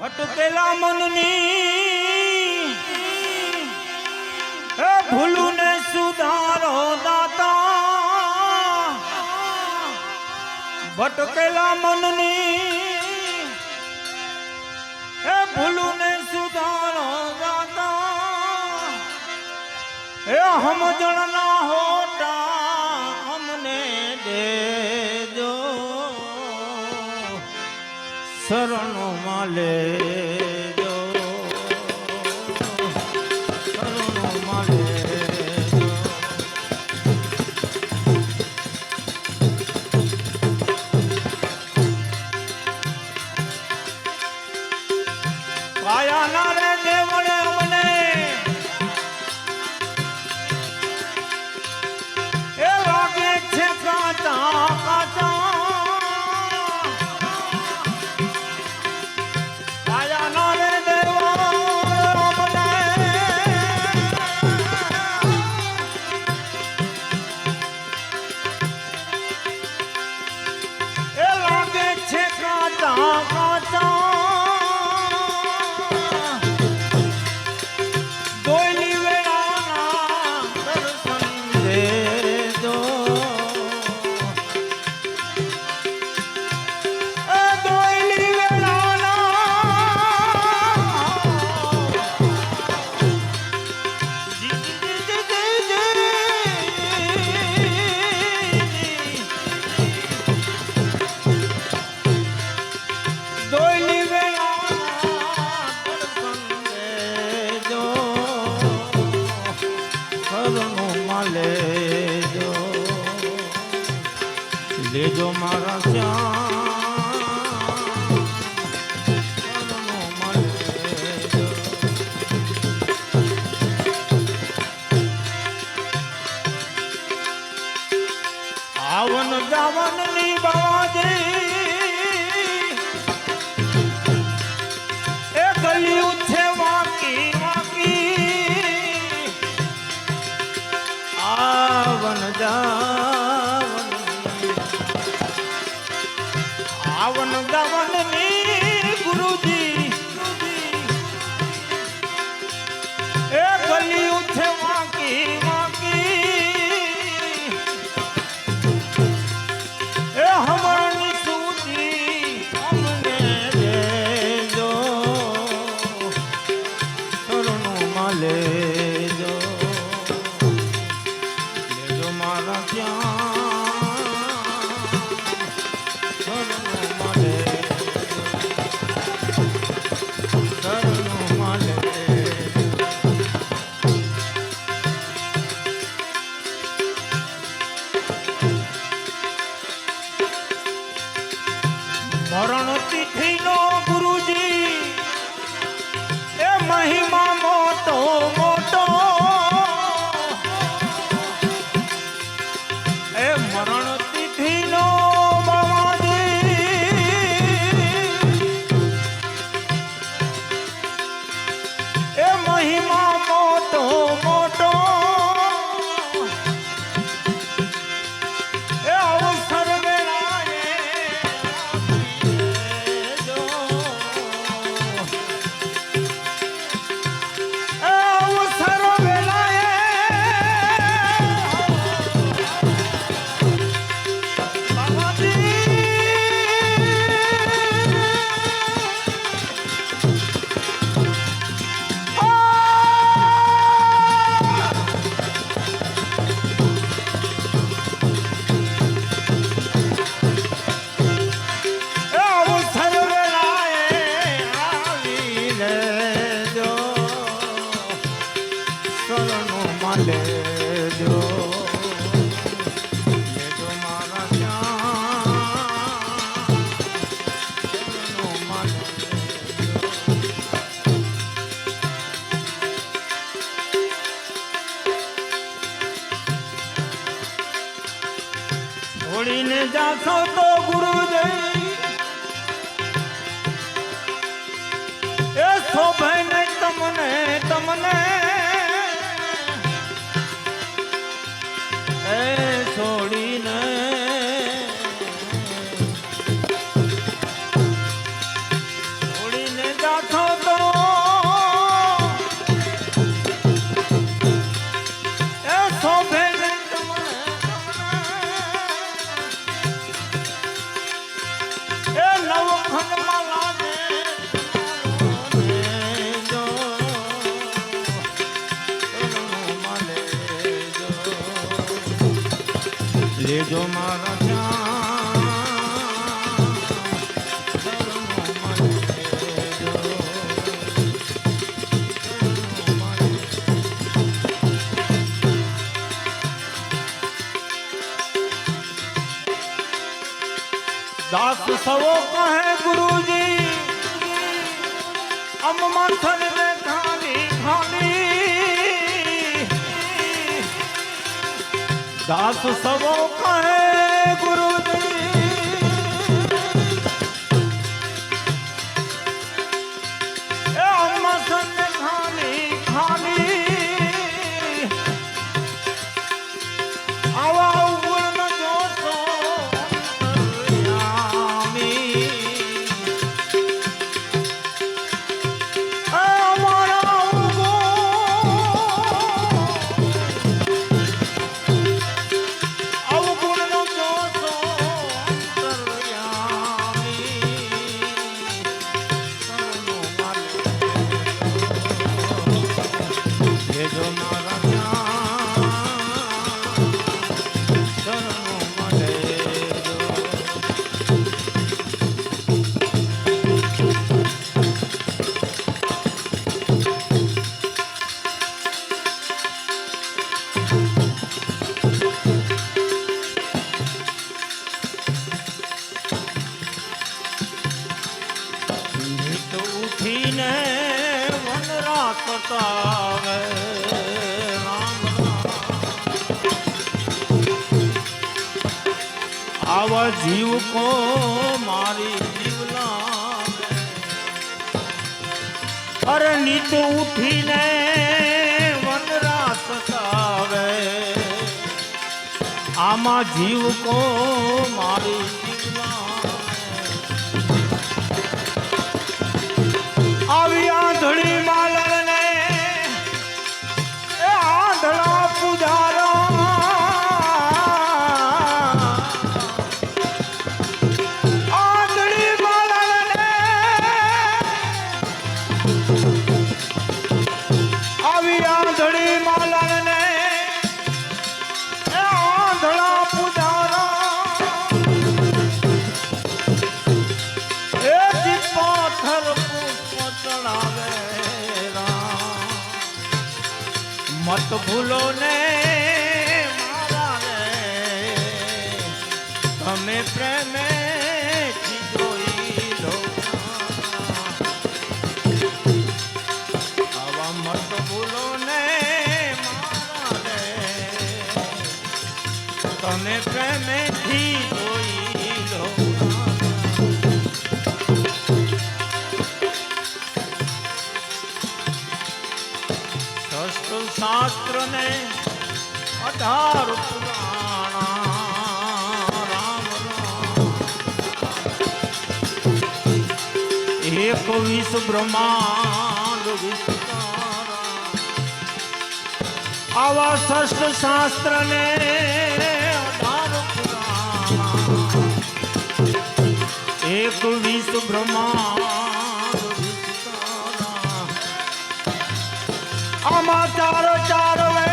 ભટકેલા મનની. હે ભૂલું ને સુધારો દાતા. ભટકેલા મનની. હે ભૂલું ને સુધારો દાતા. હે હમ જણ ના શરણોમાં લે લેજો. લેજો મારા શ્યામ. Oklahoma. মরণ Sound લેજો મારા. દાસ સવો કહે ગુરુજી અમ મંથન દાસ સવો કહે ગુરુજી આવા જીવ કો મારી જીવલા અરે નીત ઉઠીને વનરા સતાવે આમાં જીવ કો મારી જીવના. આવી આંધળી મત ભૂલો ને તમે પ્રેમે શસ્ત્ર શાસ્ત્ર ને અઢાર પુરાણા રામ રામ. એક વીસ બ્રહ્માંડ આવા ષષ્ઠ શાસ્ત્ર ને અઢાર પુરાણા એક વીસ બ્રહ્માંડ আমার চারো চারো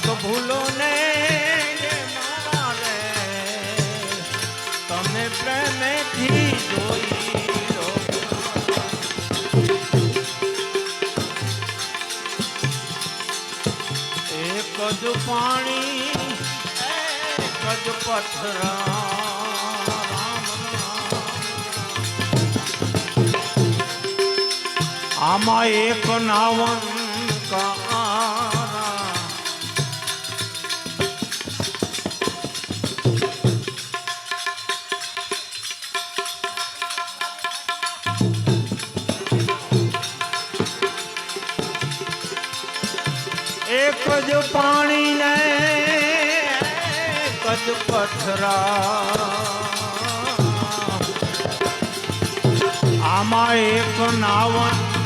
મત ભૂલો ને મારે. તમે પ્રેમેથી જોઈ એક જ પાણી, એક જ પથરા. આમાં એક નાવન કારા એક જ પાણી ને એક પથરા. આમાં એક નાવન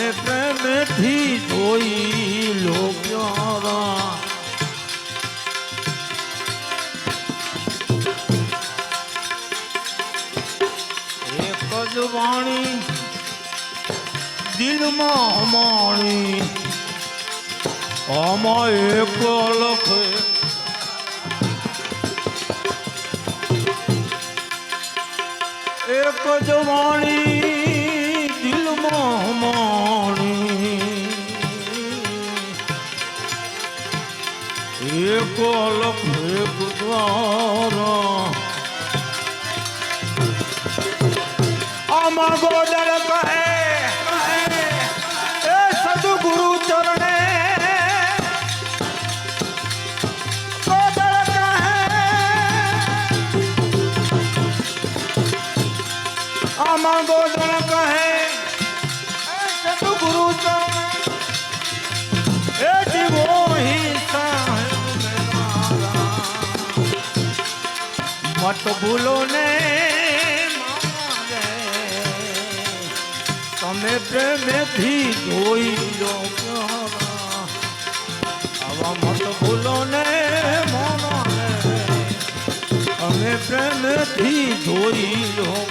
તમે પ્રેમથી જોઈ લો એક જ વાણી દિલમાં અમાણી આમાં એક લખે એક જ વાણી એક અલખ એક દ્વારા. આમાં ગોદળ ભૂલો ને. તમે પ્રેમેથી જોઈ લો. આવા મત ભૂલો ને મોને તમે પ્રેમથી જોઈ લો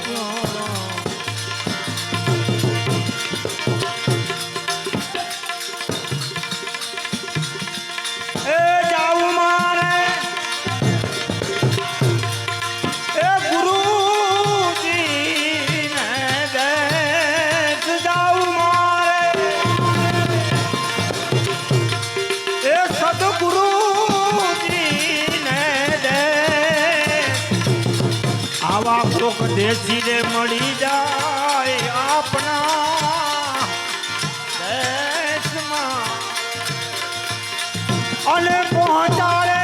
આવા કોક દેશી રે મળી જાય આપણા દેશમાં. અને પહોંચાડે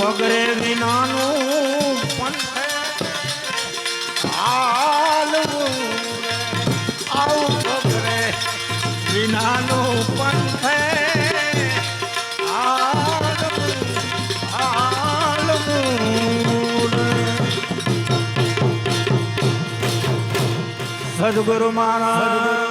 પગરે વિનાનું હાલવું. આવું પગરે વિનાનું પંથે સદગુરુ મહારાજ